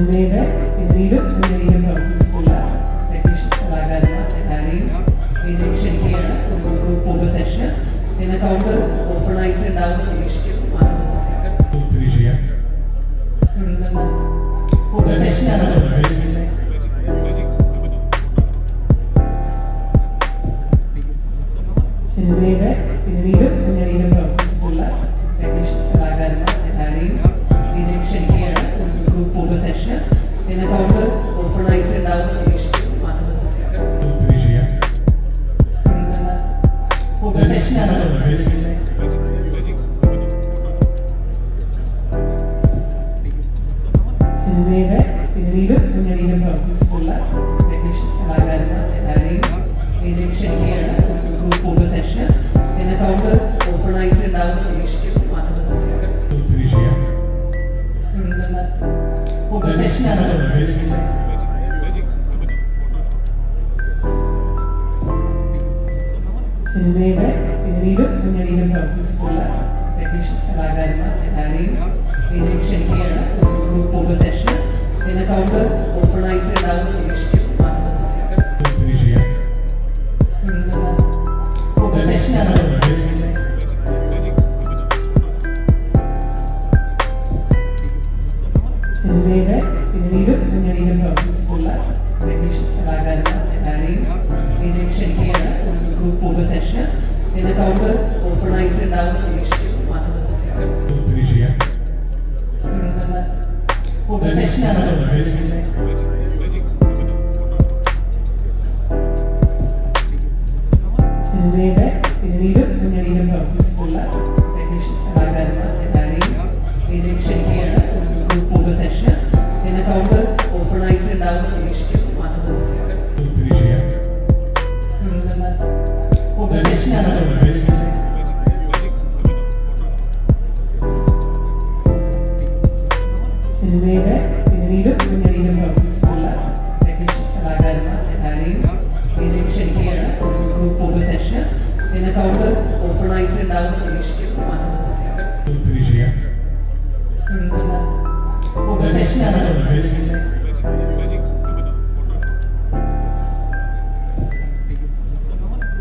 Amen. ഉണ്ടാവുന്ന പ്രതീക്ഷിക്കുന്നു മാധ്യമ ഫിനിഷ് ചെയ്യാം തുടർന്നുള്ള ഫോട്ടോ സെഷനാണ് സിനിമയുടെ പിന്നീടും മുന്നണിയിലും പ്രവർത്തിച്ചിട്ടുള്ള കലാകാരന്മാർ എല്ലാവരെയും ഇതിലേക്ക് ക്ഷണിക്കുകയാണ് ഒരു ഗ്രൂപ്പ് ഫോട്ടോ സെഷൻ പിന്നെ കൗണ്ടേഴ്സ് ഓപ്പൺ ആയിട്ട് ഉണ്ടാവുന്ന പ്രതീക്ഷിക്കുന്നു മാധ്യമ ഫിനിഷ് ചെയ്യാം സിനിമയുടെ പിന്നീടും മുന്നണിയിലും പ്രവർത്തിച്ചിട്ടുള്ള ടെക്നീഷ്യൻ കലാകാരന്മാർ എല്ലാവരെയും ഇതിലേക്ക് ക്ഷണിക്കുകയാണ് ഫോട്ടോ സെഷൻ പിന്നെ കൗണ്ടേഴ്സ് ഓപ്പൺ ആയിട്ട് ചെയ്യാം തുടർന്നുള്ള ഫോട്ടോ സെഷനാണ് സിനിമയുടെ പിന്നീടും മുന്നണിയിലും പ്രവർത്തിച്ചിട്ടുള്ള ടെക്നീഷ്യൻ കലാകാരന്മാർ എല്ലാവരെയും ഗ്രൂപ്പ് ഫോട്ടോ സെഷൻ പിന്നെ കൗണ്ടേഴ്സ് ഓപ്പൺ ആയിട്ട് ഉണ്ടാവുന്ന പ്രതീക്ഷിക്കുന്നു മാധ്യമ ഫിനിഷ് ചെയ്യാം തുടർന്നുള്ള ഫോട്ടോ സെഷനാണ് സിനിമയുടെ പിന്നീടും ഓപ്പൺ ആയിട്ട് ഉണ്ടാവുന്ന പ്രതീക്ഷിക്കുന്നു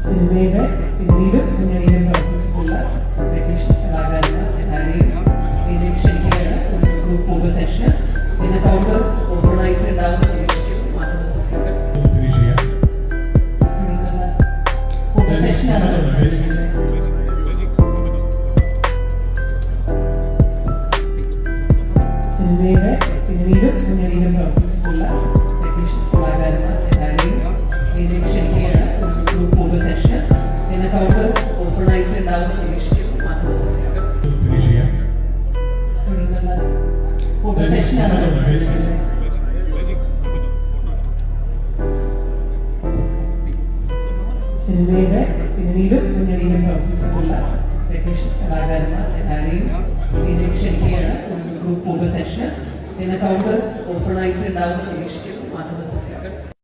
സിനിമയുടെ പിന്നീടും പിന്നണിയിലും പ്രവർത്തിച്ചിട്ടുള്ള ടെക്നീഷ്യൻ കലാകാരന്മാർ എല്ലാവരെയും ക്ഷണിക്കുകയാണ്. ഗ്രൂപ്പ് ഫോട്ടോ സെക്ഷൻ പിന്നെ കൗണ്ടേഴ്സ് ഓപ്പൺ ആയിട്ട് ഉണ്ടാവുന്ന പ്രതീക്ഷിക്കുന്നു മാധ്യമ ഫിനിഷ് ചെയ്യാം തുടർന്നുള്ള ഫോട്ടോ സെഷനാണ് സിനിമയുടെ പിന്നീടും മുന്നണിയിലും പ്രവർത്തിച്ചിട്ടുള്ള ടെക്നീഷ്യൻ കലാകാരന്മാർ എല്ലാവരെയും ഇതിലേക്ക് ക്ഷണിക്കുകയാണ് ഒരു ഗ്രൂപ്പ് ഫോട്ടോ സെഷൻ പിന്നെ കൗണ്ടേഴ്സ് ഓപ്പൺ ആയിട്ട് ഉണ്ടാവുന്ന പ്രതീക്ഷിക്കുന്നു മാധ്യമ ഫിനിഷ് ചെയ്യാം തുടർന്നുള്ള ഫോട്ടോ സെഷനാണ് സിനിമയുടെ പിന്നീടും മുന്നണിയിലും പ്രവർത്തിച്ചിട്ടുള്ള ടെക്നീഷ്യൻ കലാകാരന്മാർ എല്ലാവരെയും പിന്നെ കോൺഗ്രസ് ഓപ്പൺ ആയിട്ട് ഉണ്ടാവും പ്രതീക്ഷിക്കുന്നു മാധ്യമ